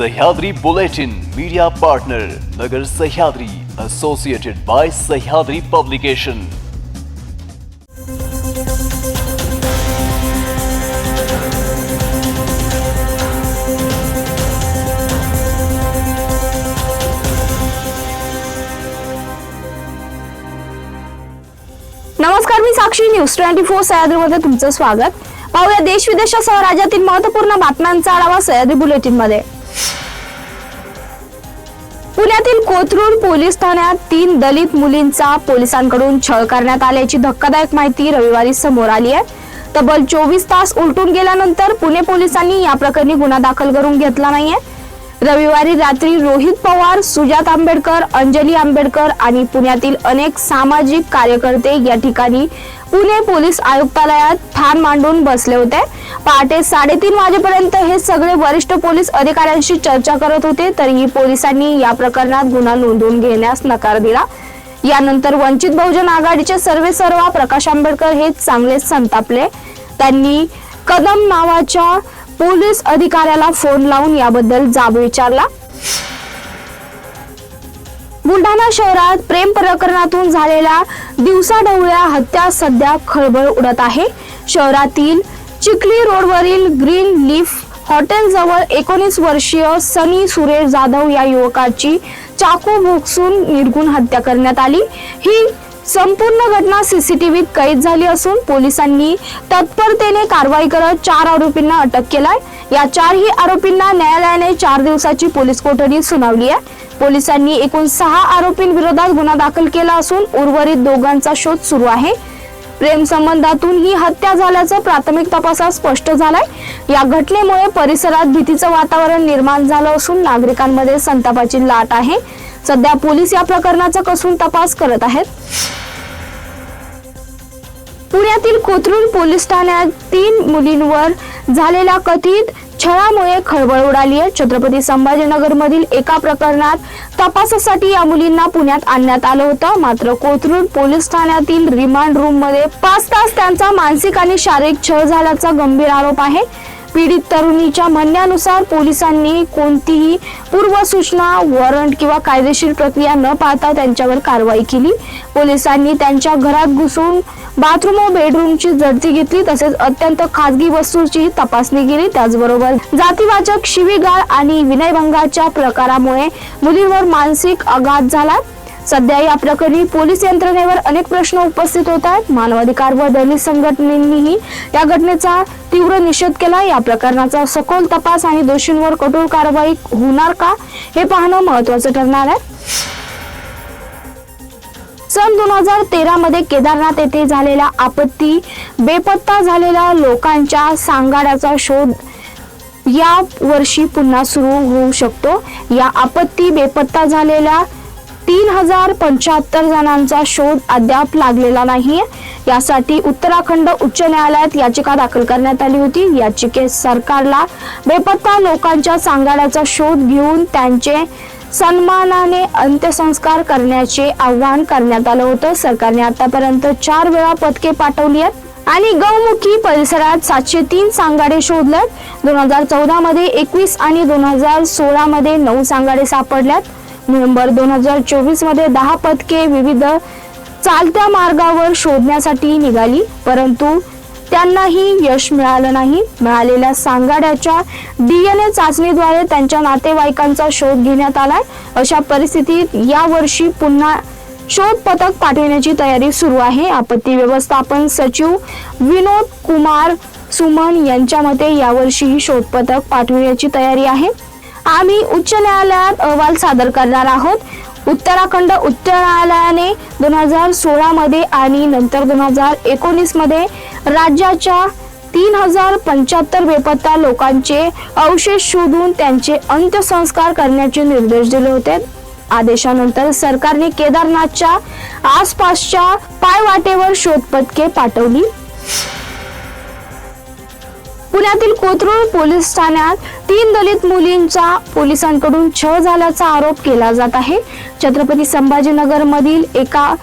Sahyadri Bulletin media partner Nagar Sahyadri associated by Sahyadri publication नमस्कार मी Sakshi. News twenty four सह्याद्रीमध्ये तुमचं स्वागत. पाहूया देश विदेशासह राज्यातील महत्त्वपूर्ण बातम्यांचा आढावा सह्याद्री बुलेटिनमध्ये कोथरूड पोलीस ठाण्यात तीन दलित मुलींचा पोलिसांकडून छळ करण्यात आल्याची धक्कादायक माहिती रविवारी समोर आली आहे. तब्बल चोवीस तास उलटून गेल्यानंतर पुणे पोलिसांनी या प्रकरणी गुन्हा दाखल करून घेतला नाहीये. रविवारी रात्री रोहित पवार सुजात आंबेडकर अंजली आंबेडकर आणि पुण्यातील अनेक सामाजिक कार्यकर्ते या ठिकाणी पुणे पोलीस आयुक्तालयात ठाण मांडून बसले होते. पहाटे साडेतीन वाजेपर्यंत हे सगळे वरिष्ठ पोलीस अधिकाऱ्यांशी चर्चा करत होते तरीही पोलिसांनी या प्रकरणात गुन्हा नोंदवून घेण्यास नकार दिला. यानंतर वंचित बहुजन आघाडीचे सर्वे सर्वा प्रकाश आंबेडकर हे चांगलेच संतापले. त्यांनी कदम नावाच्या पोलीस अधिकाऱ्याला फोन लावून याबद्दल जाब विचारला. बुलढाणा शहरात प्रेम प्रकरणातून झालेल्या दिवसाढवळ्या हत्या सध्या खळबळ उडत आहे. शहरातील चिखली रोडवरील ग्रीन लीफ हॉटेल जवळ एकोणीस वर्षीय सनी सुरेश जाधव या युवकाची चाकू भोगसून निर्गुण हत्या करण्यात आली. ही संपूर्ण घटना सीसीटीव्हीत कैद झाली असून पोलिसांनी तत्परतेने कारवाई करत चार आरोपींना अटक केलाय. या चारही आरोपींना न्यायालयाने चार दिवसाची पोलीस कोठडी सुनावली आहे. पोलिसांनी एकूण सहा आरोपींविरोधात गुन्हा दाखल केला असून उर्वरित दोघांचा शोध सुरू आहे. प्रेम संबंधातून ही हत्या झाल्याचं प्राथमिक तपासात स्पष्ट झालंय. या घटनेमुळे परिसरात भीतीचं वातावरण निर्माण झालं असून नागरिकांमध्ये संतापाची लाट आहे. सध्या पोलीस या प्रकरणाचा कसून तपास करत आहेत. पुण्यातील कोथरूड पोलीस ठाण्यात तीन मुलींवर झालेल्या कथित छळामुळे खळबळ उडाली आहे. छत्रपती संभाजीनगरमधील एका प्रकरणात तपासासाठी या मुलींना पुण्यात आणण्यात आलं होतं. मात्र कोथरूड पोलीस ठाण्यातील रिमांड रूममध्ये पाच तास त्यांचा मानसिक आणि शारीरिक छळ झाल्याचा गंभीर आरोप आहे. पीडित तरुणीच्या म्हणण्यानुसार पोलिसांनी कोणतीही पूर्वसूचना वॉरंट किंवा कायदेशीर प्रक्रिया न पाहता त्यांच्यावर कारवाई केली. पोलिसांनी त्यांच्या घरात घुसून बाथरूम व बेडरूमची झडती घेतली तसेच अत्यंत खाजगी वस्तूंची तपासणी केली. त्याचबरोबर जातीवाचक शिवीगाळ आणि विनयभंगाच्या प्रकारामुळे मुलींवर मानसिक आघात झाला. सध्या या प्रकरणी पोलीस यंत्रणेवर अनेक प्रश्न उपस्थित होत आहेत. मानवाधिकार व दलित संघटनेनीही या घटनेचा तीव्र निषेध केला. या प्रकरणाचा सखोल तपास आणि दोषींवर कठोर कारवाई होणार का हे पाहणं महत्वाचं ठरणार आहे. सन दोन हजार तेरा मध्ये केदारनाथ येथे झालेल्या आपत्ती बेपत्ता झालेल्या लोकांच्या सांगाड्याचा शोध या वर्षी पुन्हा सुरू होऊ शकतो. या आपत्ती बेपत्ता झालेल्या तीन हजार पंच्याहत्तर जणांचा शोध अद्याप लागलेला नाहीये. यासाठी उत्तराखंड उच्च न्यायालयात याचिका दाखल करण्यात आली होती. याचिकेत सरकारला बेपत्ता लोकांच्या सांगाड्याचा शोध घेऊन त्यांचे सन्मानाने अंत्यसंस्कार करण्याचे आवाहन करण्यात आलं होतं. सरकारने आतापर्यंत चार वेळा पथके पाठवली आहेत आणि गौमुखी परिसरात सातशे तीन सांगाडे शोधल्यात दोन हजार चौदा मध्ये एकवीस आणि दोन हजार सोळा मध्ये नऊ सांगाडे सापडल्यात. नोव्हेंबर दोन हजार चोवीसमध्ये दहा पथके विविध चालत्या मार्गावर शोधण्यासाठी निघाली परंतु त्यांनाही यश मिळालं नाही. मिळालेल्या सांगाड्याच्या डीएनए चाचणीद्वारे त्यांच्या नातेवाईकांचा शोध घेण्यात आलाय. अशा परिस्थितीत यावर्षी पुन्हा शोध पथक पाठवण्याची तयारी सुरू आहे. आपत्ती व्यवस्थापन सचिव विनोद कुमार सुमन यांच्या मते यावर्षी ही शोध पथक पाठवण्याची तयारी आहे. आम्ही उच्च न्यायालयात अहवाल सादर करणार आहोत. उत्तराखंड उच्च न्यायालयाने दोन हजार सोळा मध्ये आणि नंतर दोन हजार एकोणीसमध्ये राज्याच्या तीन हजार पंच्याहत्तर बेपत्ता लोकांचे अवशेष शोधून त्यांचे अंत्यसंस्कार करण्याचे निर्देश दिले होते. आदेशानंतर सरकारने केदारनाथच्या आसपासच्या पायवाटेवर शोधपथके पाठवली. पुण्यातील कोथरूड पोलीस ठाण्यात तीन दलित मुलींचा पोलिसांकडून छळ झाल्याचा आरोप केला जात आहे. छत्रपती संभाजीनगर मधील एका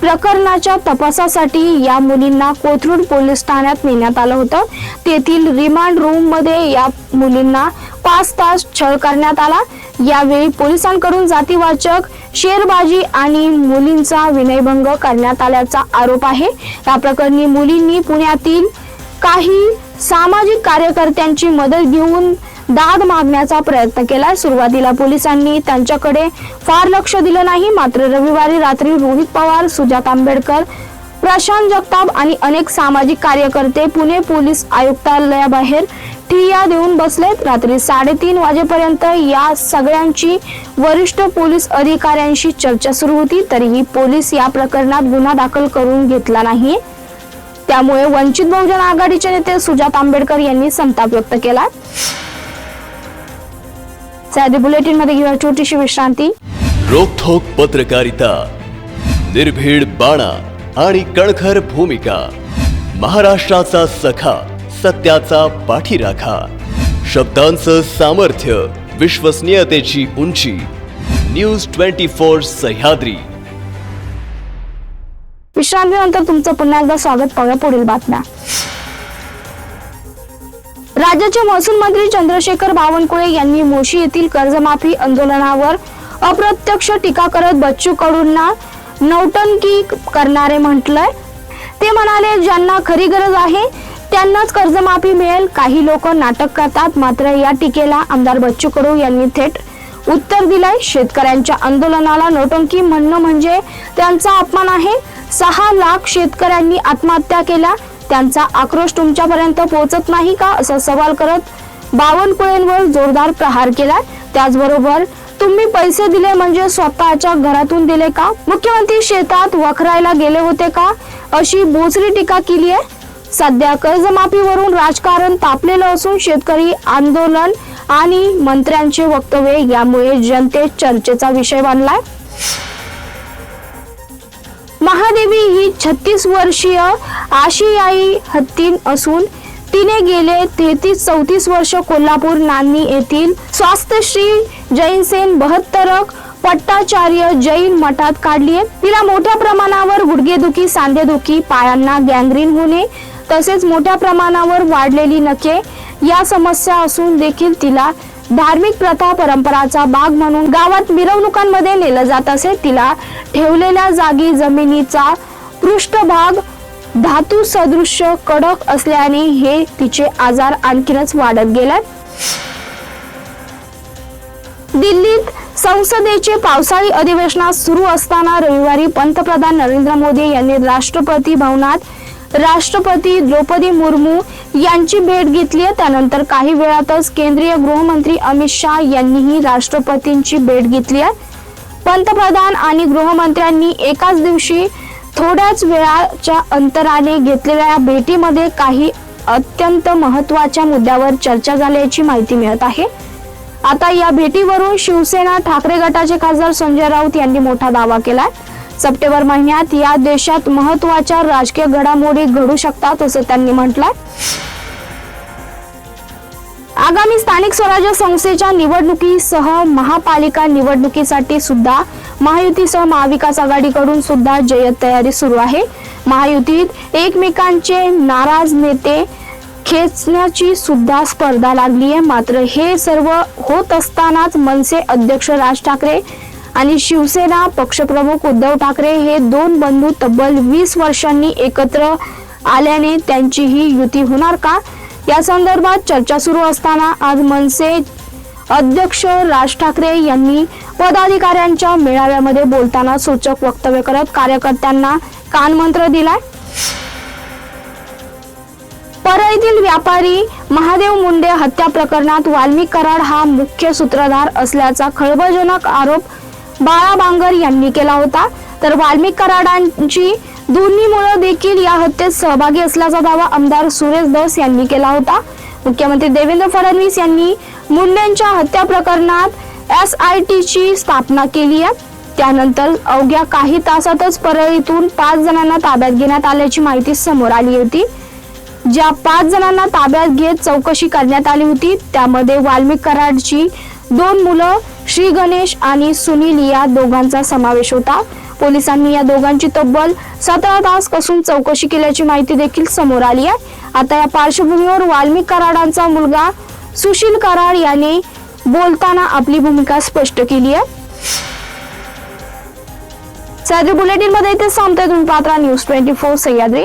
प्रकरणाच्या तपासासाठी या मुलींना कोथरूड पोलीस ठाण्यात नेण्यात आलं होतं. तेथील रिमांड रूममध्ये या मुलींना पाच तास छळ करण्यात आला. यावेळी पोलिसांकडून जातीवाचक शेरबाजी आणि मुलींचा विनयभंग करण्यात आल्याचा आरोप आहे. या प्रकरणी मुलींनी पुण्यातील काही सामाजिक कार्यकर्त्यांची मदत घेऊन दाद मागण्याचा प्रयत्न केला सुरुवातीला पोलिसांनी त्यांच्याकडे फार लक्ष दिलं नाही. मात्र रविवारी रात्री रोहित पवार सुजात आंबेडकर प्रशांत जगताप आणि अनेक सामाजिक कार्यकर्ते पुणे पोलीस आयुक्तालयाबाहेर ठिय्या देऊन बसलेत. रात्री साडेतीन वाजेपर्यंत या सगळ्यांची वरिष्ठ पोलीस अधिकाऱ्यांशी चर्चा सुरू होती. तरीही पोलीस या प्रकरणात गुन्हा दाखल करून घेतला नाही. त्यामुळे वंचित बहुजन आघाडीचे नेते सुजात आंबेडकर यांनी संताप व्यक्त केला. साधी बुलेटिनमध्ये घेऊया छोटीशी विश्रांती. रोखोक पत्रकारिता निर्भीड बाणा आणि कणखर भूमिका महाराष्ट्राचा सखा सत्याचा पाठीराखा शब्दांचं सामर्थ्य विश्वसनीयतेची उंची न्यूज ट्वेंटी फोर सह्याद्री. विश्रांतीनंतर तुमचं पुन्हा एकदा स्वागत. पाहूया पुढील बातम्या. राज्याचे महसूल मंत्री चंद्रशेखर बावनकुळे यांनी मोशी येथील कर्जमाफी आंदोलनावर अप्रत्यक्ष टीका करत बच्चू कडूंना नौटंकी करणारे म्हटलंय. ते म्हणाले ज्यांना खरी गरज आहे त्यांनाच कर्जमाफी मिळेल. काही लोक नाटक करतात मात्र या टीकेला आमदार बच्चू कडू यांनी थेट उत्तर दिलंय. शेतकऱ्यांच्या आंदोलनाला नोटंकी म्हणणं म्हणजे त्यांचा अपमान आहे. सहा लाख शेतकऱ्यांनी आत्महत्या केल्या. त्यांचा आक्रोश तुमच्यापर्यंत पोहोचत नाही का? असा सवाल करत बावनकुळेंवर जोरदार प्रहार केला त्याचबरोबर तुम्ही पैसे दिले म्हणजे स्वतःच्या घरातून दिले का? मुख्यमंत्री शेतात वखरायला गेले होते का? अशी बोचरी टीका केली आहे. सध्या कर्जमाफीवरून राजकारण तापलेलं असून शेतकरी आंदोलन आणि मंत्र्यांचे वक्तव्य यामुळे जनतेत चर्चेचा विषय बनलाय. महादेवी ही छत्तीस वर्षीय आशियाई हत्तीन असून तिने गेले तेहतीस चौतीस वर्ष कोल्हापूर नांदी येथील स्वास्थ्यश्री जैनसेन बहत्तरक पट्टाचार्य जैन मठात काढली तिला मोठ्या प्रमाणावर गुडघेदुखी सांधेदुखी पायांना गँग्रीन होणे तसेच मोठ्या प्रमाणावर वाढलेली नखे या समस्या असून देखील तिला धार्मिक प्रथा परंपराचा भाग म्हणून गावात मिरवणुकांमध्ये नेलं जात असे तिला ठेवलेल्या जागी जमिनीचा पृष्ठभाग धातू सदृश्य कडक असल्याने हे तिचे आजार आणखीनच वाढत गेले दिल्लीत संसदेचे पावसाळी अधिवेशनात सुरू असताना रविवारी पंतप्रधान नरेंद्र मोदी यांनी राष्ट्रपती भवनात राष्ट्रपती द्रौपदी मुर्मू यांची भेट घेतली आहे. त्यानंतर काही वेळातच केंद्रीय गृहमंत्री अमित शाह यांनीही राष्ट्रपतींची भेट घेतली आहे. पंतप्रधान आणि गृहमंत्र्यांनी एकाच दिवशी थोड्याच वेळाच्या अंतराने घेतलेल्या या भेटीमध्ये काही अत्यंत महत्त्वाच्या मुद्द्यावर चर्चा झाल्याची माहिती मिळत आहे. आता या भेटीवरून शिवसेना ठाकरे गटाचे खासदार संजय राऊत यांनी मोठा दावा केलाय. सप्टेंबर महिन्यात या देशात महत्त्वाच्या राजकीय घडामोडी घडू शकतात असं त्यांनी म्हटलंय. आगामी स्थानिक स्वराज्य संस्थेच्या निवडणुकीसह महापालिका निवडणुकीसाठी सुद्धा महायुतीसह महाविकास आघाडीकडून सुद्धा जय्यत तयारी सुरू आहे. महायुतीत एकमेकांचे नाराज नेते खेचण्याची सुद्धा स्पर्धा लागली आहे मात्र हे सर्व होत असतानाच मनसे अध्यक्ष राज ठाकरे आणि शिवसेना पक्षप्रमुख उद्धव ठाकरे हे दोन बंधू तब्बल वीस वर्षांनी एकत्र आल्याने त्यांची ही युती होणार का? या संदर्भात चर्चा सुरू असताना आज मनसे अध्यक्ष राज ठाकरे यांनी पदाधिकाऱ्यांच्या मेळाव्यामध्ये बोलताना सूचक वक्तव्य करत कार्यकर्त्यांना कानमंत्र दिलाय. परळीतील व्यापारी महादेव मुंडे हत्या प्रकरणात वाल्मिक कराड हा मुख्य सूत्रधार असल्याचा खळबळजनक आरोप बाळा बांगर यांनी केला होता. तर वाल्मिक कराडांची दोन्ही मुलं देखील या हत्येत सहभागी असल्याचा दावा आमदार सुरेश दस यांनी केला होता. मुख्यमंत्री देवेंद्र फडणवीस यांनी मुंडेंच्या हत्या प्रकरणात एस आय टीची स्थापना केली आहे. त्यानंतर अवघ्या काही तासातच परळीतून पाच जणांना ताब्यात घेण्यात आल्याची माहिती समोर आली होती. ज्या पाच जणांना ताब्यात घेत चौकशी करण्यात आली होती त्यामध्ये वाल्मिक कराडची दोन मुलं श्री गणेश आणि सुनील या दोघांचा समावेश होता. पोलिसांनी या दोघांची तब्बल सतरा तास कसून चौकशी केल्याची माहिती देखील समोर आली आहे. आता या पार्श्वभूमीवर वाल्मिक कराडांचा मुलगा सुशील कराड याने बोलताना आपली भूमिका स्पष्ट केली आहे. सह्याद्री बुलेटिनमध्ये इथे सांगतोय तुम्ही पात्रा न्यूज ट्वेंटी फोर सह्याद्री.